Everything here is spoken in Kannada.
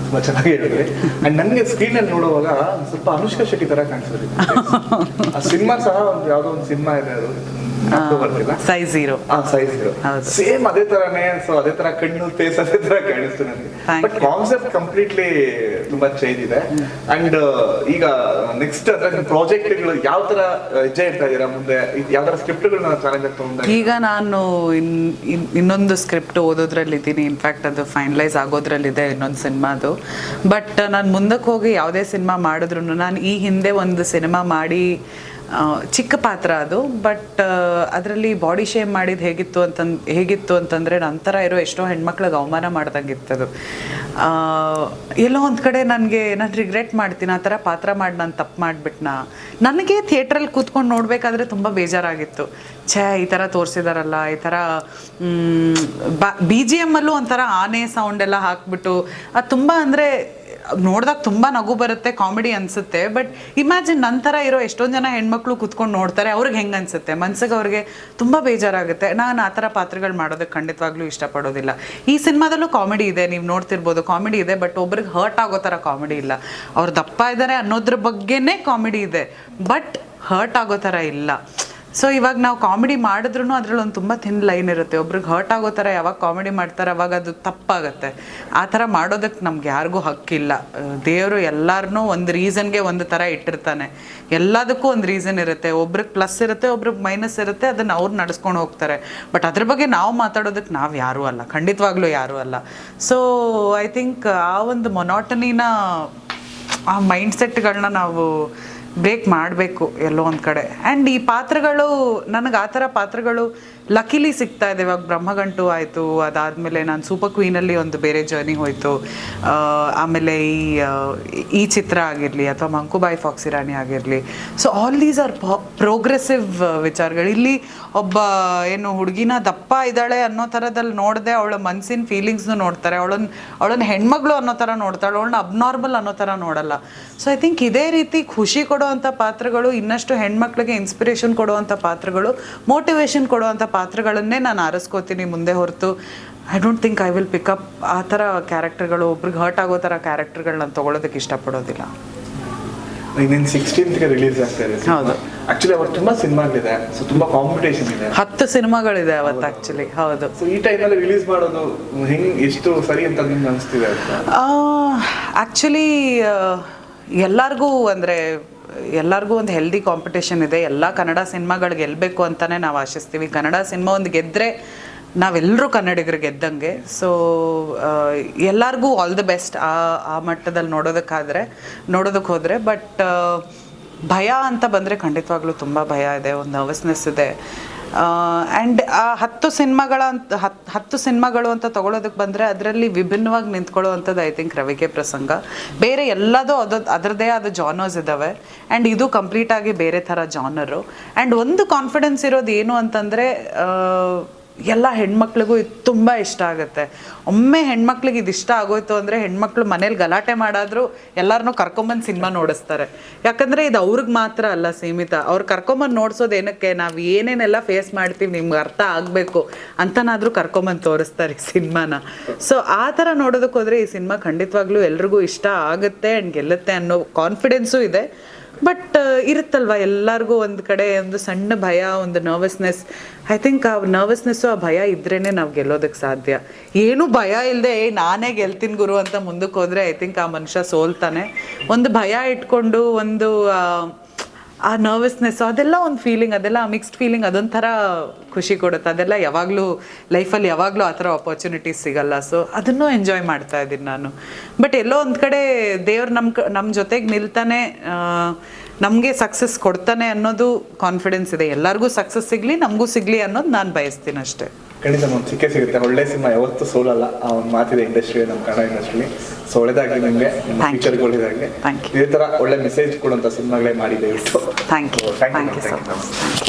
ತುಂಬಾ ಚೆನ್ನಾಗಿ ಹೇಳಿದ್ರಿ ಅಂಡ್ ನನಗೆ ಸ್ಕ್ರೀನ್ ಅಲ್ಲಿ ನೋಡುವಾಗ ಒಂದ್ ಸ್ವಲ್ಪ ಅನುಷ್ಕಾ ಶೆಟ್ಟಿ ತರ ಕಾಣಿಸ್ತದೆ ಆ ಸಿನಿಮಾ ಸಹ ಒಂದು ಯಾವ್ದೋ ಒಂದು ಸಿನಿಮಾ ಇದೆ ಅದು. ಸೈ ಸೈಜ್ ಜೀರೋ ಆ ಸೈಜ್ ಜೀರೋ ಸೇಮ್ ಅದೇ ತರನೇ ಸೊ ಅದೇ ತರ ಕಣ್ಣು ಫೇಸ್ ಅದೇ ತರ ಕಾಣಿಸ್ತು ನನಗೆ. ಬಟ್ ಕಾನ್ಸೆಪ್ಟ್ ಕಂಪ್ಲೀಟ್ಲಿ ತುಂಬಾ ಚೇಂಜ್ ಇದೆ. ಅಂಡ್ ಈಗ ನೆಕ್ಸ್ಟ್ ಪ್ರಾಜೆಕ್ಟ್ಗಳು ಯಾವ ತರ ಹೆಜ್ಜೆ ಇಡ್ತಾ ಇದೀರಾ ಮುಂದೆ? ಇದ್ ಯಾವ ತರ ಸ್ಕ್ರಿಪ್ಟ್ಗಳನ್ನ ಚಾಲೆಂಜ್ ತಗೊಂಡ ಈಗ ನಾನು ಇನ್, ಇನ್- ಇನ್ನೊಂದು ಸ್ಕ್ರಿಪ್ಟ್ ಓದೋದ್ರಲ್ಲಿ ಇದ್ದೀನಿ ಇನ್ಫ್ಯಾಕ್ಟ್ ಅದು ಫೈನಲೈಸ್ ಆಗೋದ್ರಲ್ಲಿದೆ ಇನ್ನೊಂದು ಸಿನಿಮಾದು ಬಟ್ ನಾನು ಮುಂದಕ್ಕೆ ಹೋಗಿ ಯಾವುದೇ ಸಿನಿಮಾ ಮಾಡಿದ್ರು ನಾನು ಈ ಹಿಂದೆ ಒಂದು ಸಿನಿಮಾ ಮಾಡಿ ಚಿಕ್ಕ ಪಾತ್ರ ಅದು ಬಟ್ ಅದರಲ್ಲಿ ಬಾಡಿ ಶೇಮ್ ಮಾಡಿದ್ದು ಹೇಗಿತ್ತು ಅಂತಂದ್, ಹೇಗಿತ್ತು ಅಂತಂದರೆ ನಂತರ ಇರೋ ಎಷ್ಟೋ ಹೆಣ್ಮಕ್ಳಿಗೆ ಅವಮಾನ ಮಾಡ್ದಂಗಿತ್ತದು ಎಲ್ಲೋ ಒಂದು ಕಡೆ ನನಗೆ ಏನಾದ್ರು ರಿಗ್ರೆಟ್ ಮಾಡ್ತೀನಿ, ಆ ಥರ ಪಾತ್ರ ಮಾಡಿ, ನಾನು ತಪ್ಪು ಮಾಡಿಬಿಟ್ನಾ? ನನಗೆ ಥಿಯೇಟ್ರಲ್ಲಿ ಕೂತ್ಕೊಂಡು ನೋಡಬೇಕಾದ್ರೆ ತುಂಬ ಬೇಜಾರಾಗಿತ್ತು. ಛೇ, ಈ ಥರ ತೋರಿಸಿದಾರಲ್ಲ, ಈ ಥರ ಬಿ ಜಿ ಎಮ್ಮಲ್ಲೂ ಒಂಥರ ಆನೆ ಸೌಂಡ್ ಎಲ್ಲ ಹಾಕ್ಬಿಟ್ಟು, ಅದು ತುಂಬ ಅಂದರೆ ನೋಡಿದಾಗ ತುಂಬ ನಗು ಬರುತ್ತೆ ಕಾಮಿಡಿ ಅನಿಸುತ್ತೆ ಬಟ್ ಇಮ್ಯಾಜಿನ್ ನಂತರ ಇರೋ ಎಷ್ಟೊಂದು ಜನ ಹೆಣ್ಮಕ್ಳು ಕುತ್ಕೊಂಡು ನೋಡ್ತಾರೆ, ಅವ್ರಿಗೆ ಹೆಂಗೆ ಅನ್ಸುತ್ತೆ? ಮನ್ಸಿಗೆ ಅವ್ರಿಗೆ ತುಂಬ ಬೇಜಾರಾಗುತ್ತೆ. ನಾನು ಆ ಥರ ಪಾತ್ರಗಳು ಮಾಡೋದಕ್ಕೆ ಖಂಡಿತವಾಗ್ಲೂ ಇಷ್ಟಪಡೋದಿಲ್ಲ. ಈ ಸಿನಿಮಾದಲ್ಲೂ ಕಾಮಿಡಿ ಇದೆ, ನೀವು ನೋಡ್ತಿರ್ಬೋದು ಕಾಮಿಡಿ ಇದೆ ಬಟ್ ಒಬ್ರಿಗೆ ಹರ್ಟ್ ಆಗೋ ಥರ ಕಾಮಿಡಿ ಇಲ್ಲ. ಅವ್ರು ದಪ್ಪ ಇದ್ದಾರೆ ಅನ್ನೋದ್ರ ಬಗ್ಗೆನೇ ಕಾಮಿಡಿ ಇದೆ ಬಟ್ ಹರ್ಟ್ ಆಗೋ ಥರ ಇಲ್ಲ. ಸೊ ಇವಾಗ ನಾವು ಕಾಮಿಡಿ ಮಾಡಿದ್ರು ಅದ್ರಲ್ಲಿ ಒಂದು ತುಂಬ ಥಿನ್ ಲೈನ್ ಇರುತ್ತೆ. ಒಬ್ರಿಗೆ ಹರ್ಟ್ ಆಗೋ ಥರ ಯಾವಾಗ ಕಾಮಿಡಿ ಮಾಡ್ತಾರೆ ಅವಾಗ ಅದು ತಪ್ಪಾಗುತ್ತೆ. ಆ ಥರ ಮಾಡೋದಕ್ಕೆ ನಮ್ಗೆ ಯಾರಿಗೂ ಹಕ್ಕಿಲ್ಲ. ದೇವರು ಎಲ್ಲರನ್ನೂ ಒಂದು ರೀಸನ್ಗೆ ಒಂದು ಥರ ಇಟ್ಟಿರ್ತಾನೆ. ಎಲ್ಲದಕ್ಕೂ ಒಂದು ರೀಸನ್ ಇರುತ್ತೆ. ಒಬ್ರಿಗೆ ಪ್ಲಸ್ ಇರುತ್ತೆ, ಒಬ್ರಿಗೆ ಮೈನಸ್ ಇರುತ್ತೆ, ಅದನ್ನು ಅವ್ರು ನಡೆಸ್ಕೊಂಡು ಹೋಗ್ತಾರೆ. ಬಟ್ ಅದ್ರ ಬಗ್ಗೆ ನಾವು ಮಾತಾಡೋದಕ್ಕೆ ನಾವು ಯಾರೂ ಅಲ್ಲ. ಖಂಡಿತವಾಗ್ಲೂ ಯಾರೂ ಅಲ್ಲ. ಸೊ ಐ ಥಿಂಕ್ ಆ ಒಂದು ಮೊನಾಟನಿನ ಆ ಮೈಂಡ್ ಸೆಟ್ಗಳನ್ನ ನಾವು ಬ್ರೇಕ್ ಮಾಡಬೇಕು ಎಲ್ಲೋ ಒಂದು ಕಡೆ. ಆ್ಯಂಡ್ ಈ ಪಾತ್ರಗಳು, ನನಗೆ ಆ ಥರ ಪಾತ್ರಗಳು ಲಕ್ಕಿಲಿ ಸಿಗ್ತಾ ಇದೆ ಇವಾಗ ಬ್ರಹ್ಮಗಂಟು ಆಯಿತು, ಅದಾದಮೇಲೆ ನಾನು ಸೂಪರ್ ಕ್ವೀನಲ್ಲಿ ಒಂದು ಬೇರೆ ಜರ್ನಿ ಹೋಯಿತು. ಆಮೇಲೆ ಈ ಈ ಚಿತ್ರ ಆಗಿರಲಿ ಅಥವಾ ಮಂಕುಬಾಯಿ ಫಾಕ್ಸಿ ರಾಣಿ ಆಗಿರಲಿ. So all these are progressive ವಿಚಾರಗಳು. ಇಲ್ಲಿ ಒಬ್ಬ, ಏನು, ಹುಡುಗಿನ ದಪ್ಪ ಇದ್ದಾಳೆ ಅನ್ನೋ ಥರದಲ್ಲಿ ನೋಡದೆ ಅವಳ ಮನಸ್ಸಿನ ಫೀಲಿಂಗ್ಸ್ನು ನೋಡ್ತಾರೆ. ಅವಳನ್ನ ಅವಳನ್ನ ಹೆಣ್ಮಗಳು ಅನ್ನೋ ಥರ ನೋಡ್ತಾಳೆ, ಅವಳನ್ನ ಅಬ್ನಾರ್ಮಲ್ ಅನ್ನೋ ಥರ ನೋಡಲ್ಲ. ಸೊ ಐ ಥಿಂಕ್ ಇದೇ ರೀತಿ ಖುಷಿ ಕೊಡುವಂಥ ಪಾತ್ರಗಳು ಇನ್ನಷ್ಟು ಹೆಣ್ಮಕ್ಳಿಗೆ ಇನ್ಸ್ಪಿರೇಷನ್ ಕೊಡುವಂಥ ಪಾತ್ರಗಳು ಮೋಟಿವೇಶನ್ ಕೊಡುವಂಥ ಪಾತ್ರಗಳನ್ನೇ ನಾನು ಆರಿಸ್ಕೋತೀನಿ ಮುಂದೆ ಹೊರತು. I don't think I will pick up ಆ ಥರ ಕ್ಯಾರೆಕ್ಟರ್ಗಳು ಒಬ್ರಿಗೆ ಹರ್ಟ್ ಆಗೋ ಥರ ಕ್ಯಾರೆಕ್ಟರ್ಗಳು ನಾನು ತೊಗೊಳೋದಕ್ಕೆ ಇಷ್ಟಪಡೋದಿಲ್ಲ. ಇನ್ನೇನು ಸಿಕ್ಸ್ಟೀನ್ತ್ಗೆ ರಿಲೀಸ್ ಆಗ್ತಾ ಇದೆ ಹೌದು. ಆಕ್ಚುಲಿ ಅವತ್ತು ತುಂಬಾ ಸಿನಿಮಾಗಳಿದೆ. ಸೊ ತುಂಬಾ ಕಾಂಪಿಟೇಷನ್ ಇದೆ. ಹತ್ತು ಸಿನಿಮಾಗಳಿದೆ ಅವತ್ತು ಆಕ್ಚುಲಿ ಹೌದು. ಸೊ ಈ ಟೈಮಲ್ಲಿ ರಿಲೀಸ್ ಮಾಡೋದು ಹೆಂಗ್ ಎಷ್ಟು ಸರಿ ಅಂತ ನಿಮ್ಗೆ ಅನಿಸ್ತಿದೆ ಅಂತ? ಆ್ಯಕ್ಚುಲಿ ಎಲ್ಲರಿಗೂ ಅಂದರೆ ಎಲ್ಲರಿಗೂ ಒಂದು ಹೆಲ್ದಿ ಕಾಂಪಿಟೇಷನ್ ಇದೆ. ಎಲ್ಲ ಕನ್ನಡ ಸಿನಿಮಾಗಳು ಗೆಲ್ಲಬೇಕು ಅಂತಲೇ ನಾವು ಆಶಿಸ್ತೀವಿ. ಕನ್ನಡ ಸಿನಿಮಾ ಒಂದು ಗೆದ್ದರೆ ನಾವೆಲ್ಲರೂ ಕನ್ನಡಿಗರು ಗೆದ್ದಂಗೆ. ಸೊ ಎಲ್ಲರಿಗೂ ಆಲ್ ದ ಬೆಸ್ಟ್ ಆ ಆ ಮಟ್ಟದಲ್ಲಿ ನೋಡೋದಕ್ಕಾದರೆ, ನೋಡೋದಕ್ಕೆ ಹೋದರೆ. ಬಟ್ ಭಯ ಅಂತ ಬಂದರೆ ಖಂಡಿತವಾಗ್ಲೂ ತುಂಬ ಭಯ ಇದೆ. ಒಂದು ನರ್ವಸ್ನೆಸ್ ಇದೆ. ಆ್ಯಂಡ್ ಆ ಹತ್ತು ಸಿನಿಮಾಗಳ ಹತ್ತು ಹತ್ತು ಸಿನಿಮಾಗಳು ಅಂತ ತಗೊಳ್ಳೋದಕ್ಕೆ ಬಂದರೆ ಅದರಲ್ಲಿ ವಿಭಿನ್ನವಾಗಿ ನಿಂತ್ಕೊಳ್ಳುವಂಥದ್ದು ಐ ಥಿಂಕ್ ರವಿಕೆ ಪ್ರಸಂಗ. ಬೇರೆ ಎಲ್ಲದೂ ಅದು, ಅದರದ್ದೇ ಆದ ಜಾನರ್ಸ್ ಇದ್ದಾವೆ ಆ್ಯಂಡ್ ಇದು ಕಂಪ್ಲೀಟಾಗಿ ಬೇರೆ ಥರ ಜಾನರು ಆ್ಯಂಡ್ ಒಂದು ಕಾನ್ಫಿಡೆನ್ಸ್ ಇರೋದು ಏನು ಅಂತಂದರೆ ಎಲ್ಲ ಹೆಣ್ಮಕ್ಳಿಗೂ ಇದು ತುಂಬ ಇಷ್ಟ ಆಗುತ್ತೆ. ಒಮ್ಮೆ ಹೆಣ್ಮಕ್ಳಿಗೆ ಇದು ಇಷ್ಟ ಆಗೋಯ್ತು ಅಂದರೆ ಹೆಣ್ಮಕ್ಳು ಮನೇಲಿ ಗಲಾಟೆ ಮಾಡಾದರೂ ಎಲ್ಲರನ್ನೂ ಕರ್ಕೊಂಬಂದು ಸಿನಿಮಾ ನೋಡಿಸ್ತಾರೆ. ಯಾಕಂದರೆ ಇದು ಅವ್ರಿಗೆ ಮಾತ್ರ ಅಲ್ಲ ಸೀಮಿತ. ಅವ್ರು ಕರ್ಕೊಂಬಂದು ನೋಡ್ಸೋದು ಏನಕ್ಕೆ? ನಾವು ಏನೇನೆಲ್ಲ ಫೇಸ್ ಮಾಡ್ತೀವಿ, ನಿಮ್ಗೆ ಅರ್ಥ ಆಗಬೇಕು ಅಂತನಾದರೂ ಕರ್ಕೊಂಬಂದು ತೋರಿಸ್ತಾರೆ ಈ ಸಿನಿಮಾನ. ಸೊ ಆ ಥರ ನೋಡೋದಕ್ಕೆ ಹೋದರೆ ಈ ಸಿನಿಮಾ ಖಂಡಿತವಾಗ್ಲೂ ಎಲ್ರಿಗೂ ಇಷ್ಟ ಆಗುತ್ತೆ ಆ್ಯಂಡ್ ಗೆಲ್ಲುತ್ತೆ ಅನ್ನೋ ಕಾನ್ಫಿಡೆನ್ಸೂ ಇದೆ. ಬಟ್ ಇರುತ್ತಲ್ವ ಎಲ್ಲರಿಗೂ ಒಂದು ಕಡೆ ಒಂದು ಸಣ್ಣ ಭಯ, ಒಂದು ನರ್ವಸ್ನೆಸ್ ಐ ಥಿಂಕ್ ಆ ನರ್ವಸ್ನೆಸ್ಸು ಆ ಭಯ ಇದ್ರೇನೆ ನಾವು ಗೆಲ್ಲೋದಕ್ಕೆ ಸಾಧ್ಯ. ಏನು ಭಯ ಇಲ್ಲದೆ ನಾನೇ ಗೆಲ್ತೀನಿ ಗುರು ಅಂತ ಮುಂದಕ್ಕೆ ಹೋದರೆ ಐ ಥಿಂಕ್ ಆ ಮನುಷ್ಯ ಸೋಲ್ತಾನೆ. ಒಂದು ಭಯ ಇಟ್ಕೊಂಡು ಒಂದು ಆ, ನರ್ವಸ್ನೆಸ್ ಅದೆಲ್ಲ ಒಂದು ಫೀಲಿಂಗ್ ಅದೆಲ್ಲ ಮಿಕ್ಸ್ಡ್ ಫೀಲಿಂಗ್ ಅದೊಂಥರ ಖುಷಿ ಕೊಡುತ್ತೆ. ಅದೆಲ್ಲ ಯಾವಾಗಲೂ ಲೈಫಲ್ಲಿ ಯಾವಾಗಲೂ ಆ ಥರ ಅಪರ್ಚುನಿಟೀಸ್ ಸಿಗಲ್ಲ. ಸೊ ಅದನ್ನು ಎಂಜಾಯ್ ಮಾಡ್ತಾ ಇದ್ದೀನಿ ನಾನು. ಬಟ್ ಎಲ್ಲೋ ಒಂದು ಕಡೆ ದೇವ್ರು ನಮ್ಮ ನಮ್ಮ ಜೊತೆಗೆ ನಿಲ್ತಾನೆ ನಮಗೆ ಸಕ್ಸಸ್ ಕೊಡ್ತಾನೆ ಅನ್ನೋದು ಕಾನ್ಫಿಡೆನ್ಸ್ ಇದೆ. ಎಲ್ಲರಿಗೂ ಸಕ್ಸಸ್ ಸಿಗಲಿ ನಮಗೂ ಸಿಗಲಿ ಅನ್ನೋದು ನಾನು ಬಯಸ್ತೀನಿ ಅಷ್ಟೇ. ಖಂಡಿತ ಒಂದು ಸಿಕ್ಕೇ ಸಿಗುತ್ತೆ. ಒಳ್ಳೆ ಸಿನಿಮಾ ಯಾವತ್ತೂ ಸೋಲಲ್ಲ. ಆ ಒಂದು ಮಾತಿದೆ ಇಂಡಸ್ಟ್ರಿ ನಮ್ಮ ಕನ್ನಡ ಇಂಡಸ್ಟ್ರಿ ಸೊ ನಿಮಗೆ ಒಳ್ಳೇದಾಗಲಿ Thank you. ಇದೇ ತರ ಒಳ್ಳೆ ಮೆಸೇಜ್ ಕೊಡುವಂತ ಸಿನಿಮಾಗಳೇ ಮಾಡಿ ದಯವಿಟ್ಟು ಥ್ಯಾಂಕ್ ಯು ಥ್ಯಾಂಕ್ ಯು